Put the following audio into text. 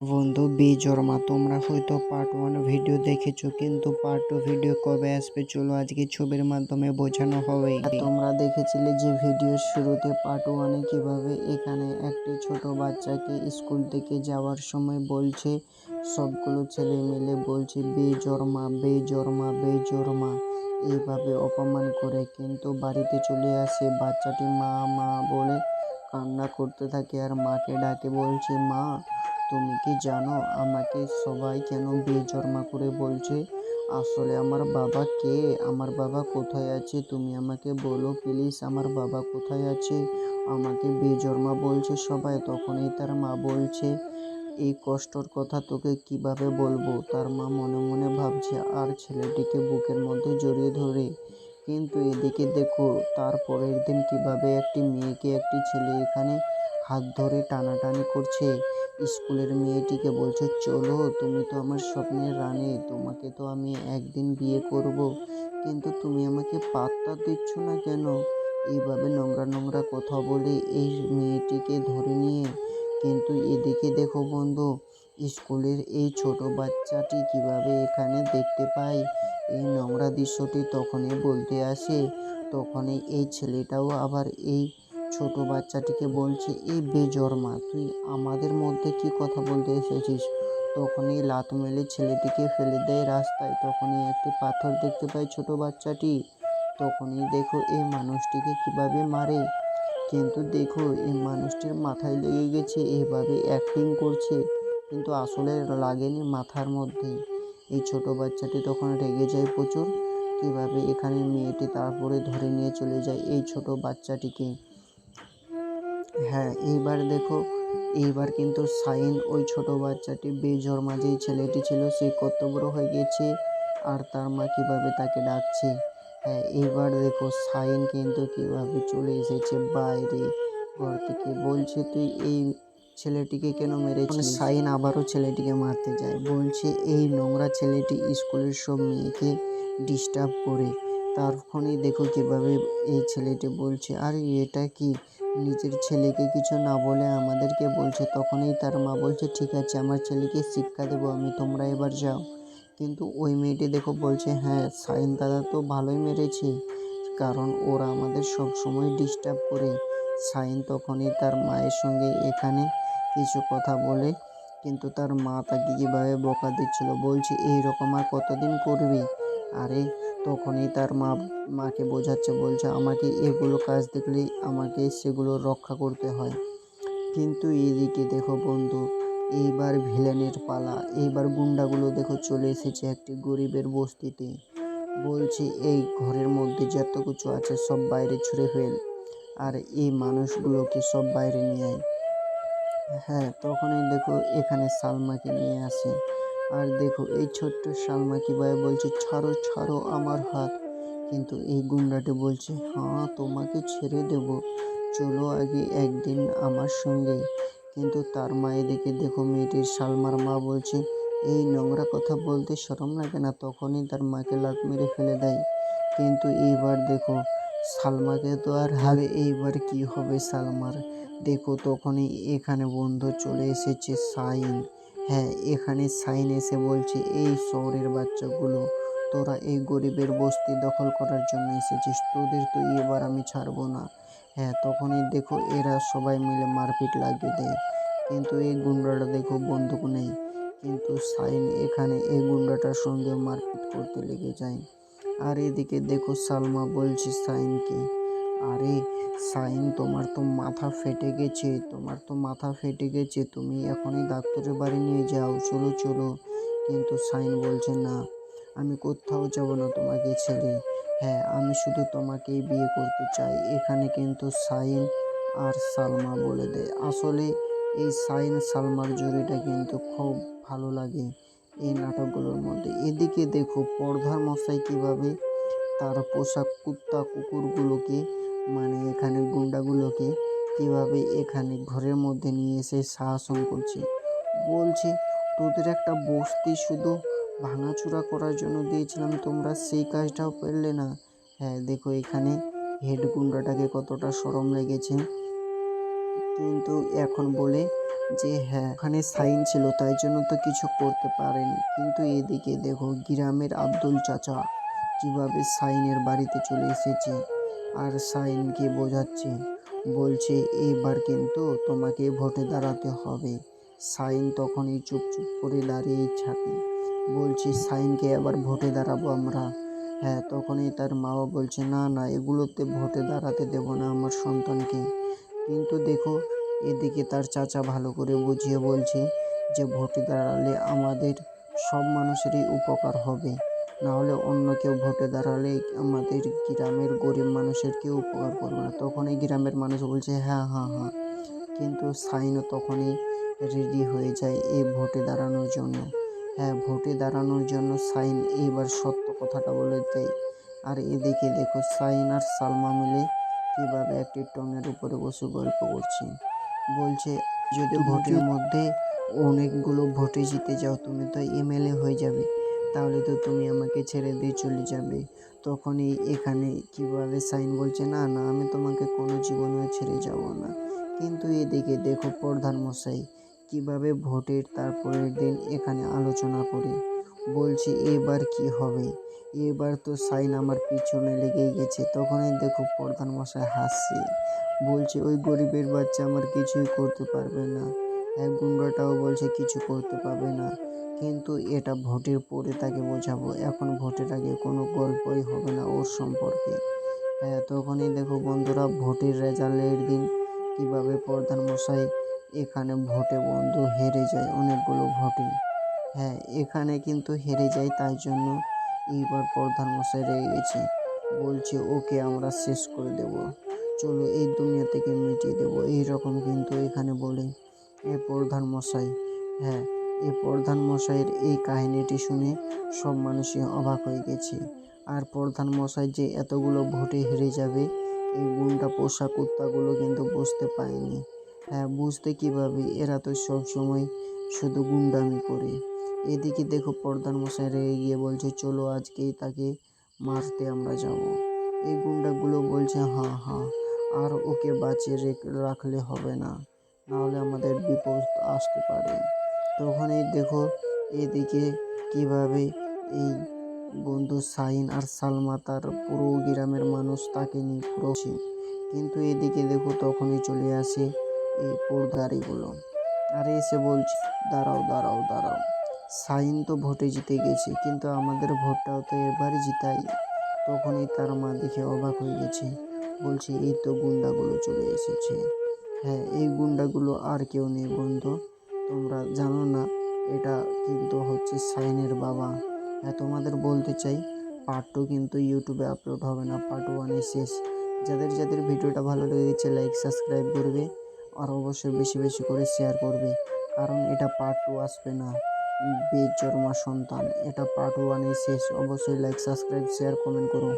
বন্ধু, বেজর্মা, তোমরা হয়তো পার্ট ওয়ান ভিডিও দেখেছ, কিন্তু পার্ট টু ভিডিও কবে আসবে চলো আজকে ছবির মাধ্যমে বোঝানো হবে। তোমরা দেখেছিলে যে ভিডিওর শুরুতে পার্ট ওয়ানে কীভাবে এখানে একটি ছোট বাচ্চাকে স্কুল থেকে যাওয়ার সময় বলছে, সবগুলো ছেলে মিলে বলছে, বেজর্মা বেজর্মা বেজর্মা। এইভাবে অপমান করে কিন্তু বাড়িতে চলে আসে বাচ্চাটি মা মা বলে কান্না করতে থাকে আর মাকে ডাকে, বলছে, মা তুমি কি জানো আমাকে সবাই কেন বেজন্মা করে বলছে? আসলে আমার বাবা কে? আমার বাবা কোথায় আছে? তুমি আমাকে বলো প্লিজ আমার বাবা কোথায় আছে? আমাকে বেজন্মা বলছে সবাই, তখনই তার মা বলছে, এই কষ্টর কথা তোকে কীভাবে বলব? তার মা মনে মনে ভাবছে, আর ছেলেটিকে বুকের মধ্যে জড়িয়ে ধরে। কিন্তু এদিকে দেখো তারপরের দিন কীভাবে একটি মেয়েকে একটি ছেলে এখানে হাত ধরে টানাটানি করছে। স্কুলের মেয়েটিকে বলছে, চলো, তুমি তো আমার স্বপ্নের রানী, তোমাকে তো আমি একদিন বিয়ে করব। কিন্তু তুমি আমাকে পাত্তা দিচ্ছ না কেন? এইভাবে নোংরা নোংরা কথা বলে এই মেয়েটিকে ধরে নিয়ে। কিন্তু এদিকে দেখো বন্ধু, স্কুলের এই ছোট বাচ্চাটি কীভাবে এখানে দেখতে পায়? এই নোংরা দৃশ্যটি তখনই বলতে আসে, তখনই এই ছেলেটাও আবার এই ছোট বাচ্চাটিকে বলছে এই বেজর্মা, তুই আমাদের মধ্যে কি কথা বলতে এসেছিস? তখনই লাত মেলে ছেলেটিকে ফেলে দেয় রাস্তায়। তখনই একটি পাথর দেখতে পায় ছোট বাচ্চাটি। তখনই দেখো এই মানুষটিকে কীভাবে মারে? কিন্তু দেখো এই মানুষটির মাথায় লেগে গেছে, এভাবে অ্যাক্টিং করছে, কিন্তু আসলে লাগেনি মাথার মধ্যে। এই ছোট বাচ্চাটি তখন রেগে যায় প্রচুর। কীভাবে এখানে মেয়েটি তারপরে ধরে নিয়ে চলে যায় এই ছোট বাচ্চাটিকে? হ্যাঁ এইবার দেখো, এইবার কিন্তু সাইন ওই ছোট বাচ্চাটি বেজন্মা যেই ছেলেটি ছিল, সে কত বড় হয়ে গেছে আর তার মা কীভাবে তাকে ডাকছে? হ্যাঁ এইবার দেখো, সাইন কিন্তু কীভাবে চলে এসেছে বাইরে ঘর থেকে। বলছে, তুই এই ছেলেটিকে কেন মেরেছিস? সাইন আবারও ছেলেটিকে মারতে যায়। বলছে, এই নোংরা ছেলেটি স্কুলের সব মেয়েকে ডিস্টার্ব করে। তারপরেই দেখো কীভাবে এই ছেলেটি বলছে, আর, এটা কি? নিজের ছেলেকে কিছু না বলে আমাদেরকে বলছে, তখনই তার মা বলছে, ঠিক আছে, আমার ছেলেকে শিক্ষা দেবো, আমি তোমরা এবার যাও। কিন্তু ওই মেয়েটি দেখো বলছে হ্যাঁ সাইন দাদা তো ভালোই মেরেছে, কারণ ওরা আমাদের সব সময় ডিস্টার্ব করে। সাইন তখনই তার মায়ের সঙ্গে এখানে কিছু কথা বলে, কিন্তু তার মা তাকে কীভাবে বকা দিচ্ছিল, বলছে, এইরকম আর কতদিন করবি? আরে তখনই তার মা মাকে বোঝাচ্ছে, বলছে, আমাকে এগুলো কাজ দেখলেই আমাকে সেগুলো রক্ষা করতে হয়। কিন্তু এদিকে দেখো বন্ধু, এইবার ভিলেনের পালা, এইবার গুন্ডাগুলো দেখো চলে এসেছে একটি গরিবের বস্তিতে। বলছে, এই ঘরের মধ্যে যত কিছু আছে সব বাইরে ছুঁড়ে ফেল, আর এই মানুষগুলোকে সব বাইরে নিয়ে আয়। হ্যাঁ তখনই দেখো এখানে সালমাকে নিয়ে আসে। আর দেখো, এই ছোট্ট সালমা কীভাবে বলছে, ছাড়ো ছাড়ো আমার হাত। কিন্তু এই গুন্ডাটি বলছে হ্যাঁ তোমাকে ছেড়ে দেব। চলো আগে একদিন আমার সঙ্গে। কিন্তু তার মা এদিকে দেখো, মেয়েটির সালমার মা বলছে, এই নোংরা কথা বলতে সরম লাগে না, তখনই তার মাকে লাত মেরে ফেলে দেয়। কিন্তু এইবার দেখো, সালমাকে তো আর হারে এইবার কি হবে সালমার? দেখো, তখনই এখানে বন্ধু চলে এসেছে সাইন। হ্যাঁ এখানে সাইন এসে বলছে, এই শহরের বাচ্চাগুলো, তোরা এই গরিবের বস্তি দখল করার জন্য এসেছিস, তোদের তো এবার আমি ছাড়বো না। হ্যাঁ তখনই দেখো এরা সবাই মিলে মারপিট লাগিয়ে দেয়। কিন্তু এই গুন্ডাটা দেখো বন্দুক নেই কিন্তু সাইন এখানে এই গুন্ডাটার সঙ্গে মারপিট করতে লেগে যায়। আর এদিকে দেখো সালমা বলছে সাইনকে আরে সাইন, তোমার তো মাথা ফেটে গেছে, তোমার তো মাথা ফেটে গেছে, তুমি এখনই ডাক্তারের বাড়ি নিয়ে যাও, চলো চলো। কিন্তু সাইন বলছে, না, আমি কোথাও যাব না তোমাকে ছেড়ে। হ্যাঁ আমি শুধু তোমাকেই বিয়ে করতে চাই। এখানে কিন্তু সাইন আর সালমা বলে দেয়। আসলে এই সাইন, সালমার জুড়িটা কিন্তু খুব ভালো লাগে এই নাটকগুলোর মধ্যে। এদিকে দেখো, পর্দার মশাই কীভাবে তার পোশাক কুত্তা কুকুরগুলোকে মানে এখানে গুন্ডাগুলোকে কীভাবে এখানে ঘরের মধ্যে নিয়ে এসে শাসন করছে। বলছে, তোদের একটা বস্তি শুধু ভাঙাচুরা করার জন্য দিয়েছিলাম, তোমরা সেই কাজটাও করলে না। হ্যাঁ দেখো এখানে হেড গুন্ডাটাকে কতটা সরম লেগেছে। কিন্তু এখন বলে যে হ্যাঁ ওখানে সাইন ছিল, তাই জন্য তো কিছু করতে পারেনি। কিন্তু এদিকে দেখো, গ্রামের আব্দুল চাচা কীভাবে সাইনের বাড়িতে চলে এসেছে। আর সাইনকে বোঝাচ্ছে? বলছে, এবার কিন্তু তোমাকে ভোটে দাঁড়াতে হবে। সাইন তখনই চুপ চুপ করে দাঁড়িয়েই থাকে। বলছি, সাইনকে আবার ভোটে দাঁড়াবো আমরা। হ্যাঁ তখনই তার মাও বলছে, না না, এগুলোতে ভোটে দাঁড়াতে দেব না আমার সন্তানকে। কিন্তু দেখো, এদিকে তার চাচা ভালো করে বুঝিয়ে বলছে যে, ভোটে দাঁড়ালে আমাদের সব মানুষেরই উপকার হবে। না হলে অন্য কেউ ভোটে দাঁড়ালে আমাদের গ্রামের গরিব মানুষের কেউ উপকার করবে না। তখনই গ্রামের মানুষ বলছে হ্যাঁ হ্যাঁ হ্যাঁ। কিন্তু সাইনও তখনই রেডি হয়ে যায় এই ভোটে দাঁড়ানোর জন্য। হ্যাঁ ভোটে দাঁড়ানোর জন্য সাইন এইবার সত্য কথাটা বলে দেয়। আর এদিকে দেখো সাইন আর সালমা মিলে কীভাবে একটি টঙের উপরে বসে গল্প করছে। বলছে যদি ভোটের মধ্যে অনেকগুলো ভোটে জিতে যাও তুমি তো এমএলএ হয়ে যাবে। তাহলে তো তুমি আমাকে ছেড়ে দিয়ে চলে যাবে। তখনই এখানে কীভাবে সাইন বলছে, না না, আমি তোমাকে কোনো জীবনেও ছেড়ে যাব না। কিন্তু এদিকে দেখো প্রধান মশাই কীভাবে ভোটের তারপরের দিন এখানে আলোচনা করে। বলছি, এবার কি হবে? এবার তো সাইন আমার পিছনে লেগেই গেছে। তখনই দেখো প্রধান মশাই হাসছে। বলছে, ওই গরিবের বাচ্চা আমার কিছুই করতে পারবে না। এক গুন্ডাটাও বলছে, কিছু করতে পারবে না। কিন্তু এটা ভোটের পরে তাকে বোঝাবো। এখন ভোটের আগে কোনো গল্পই হবে না ওর সম্পর্কে। হ্যাঁ তখনই দেখো বন্ধুরা, ভোটের রেজাল্টের দিন কীভাবে প্রধান মশাই এখানে ভোটে বন্ধু হেরে যায়, অনেকগুলো ভোটে। হ্যাঁ এখানে কিন্তু হেরে যায়, তাই জন্য এইবার প্রধান মশাই রেগে গেছে। বলছে, ওকে আমরা শেষ করে দেব। চলো এই দুনিয়া থেকে মিটিয়ে দেবো। এইরকম কিন্তু এখানে বলে, এ প্রধান মশাই হ্যাঁ এই প্রধান মশাইয়ের এই কাহিনীটি শুনে সব মানুষই অবাক হয়ে গেছে। আর প্রধান মশাই যে এতগুলো ভোটে হেরে যাবে, এই গুন্ডা পোষা কুত্তাগুলো কিন্তু বুঝতে পায়নি হ্যাঁ বুঝতে কীভাবে? এরা তো সবসময় শুধু গুন্ডামি করে। এদিকে দেখো প্রধান মশাই রেগে গিয়ে বলছে, চলো আজকেই তাকে মারতে আমরা যাব। এই গুন্ডাগুলো বলছে হ্যাঁ হ্যাঁ আর ওকে বাঁচিয়ে রাখলে হবে না। নাহলে আমাদের বিপদ আসতে পারে। তখনই দেখো এদিকে কীভাবে এই বন্ধু সাইন আর সালমা তার পুরো গ্রামের মানুষ তাকে নিয়ে পুরো কিন্তু এদিকে দেখো তখনই চলে আসে এই গাড়িগুলো। আর এসে বলছে, দাঁড়াও দাঁড়াও দাঁড়াও। সাইন তো ভোটে জিতে গেছে, কিন্তু আমাদের ভোটটাও তো এবার জিতাই। তখনই তার মা দেখে অবাক হয়ে গেছে। বলছে, এই তো গুন্ডাগুলো চলে এসেছে। হ্যাঁ এই গুন্ডাগুলো আর কেউ নেই বন্ধু। তোমরা জানো না, এটা কিন্তু হচ্ছে সাইনের বাবা। হ্যাঁ তোমাদের বলতে চাই পার্ট টু কিন্তু ইউটিউবে আপলোড হবে না পার্ট ওয়ানে শেষ। যাদের যাদের ভিডিওটা ভালো লেগেছে লাইক সাবস্ক্রাইব করবে, আর অবশ্যই বেশি বেশি করে শেয়ার করবে। কারণ এটা পার্ট টু আসবে না। বেজর্মা সন্তান, এটা পার্ট ওয়ানে শেষ। অবশ্যই লাইক সাবস্ক্রাইব শেয়ার কমেন্ট করুন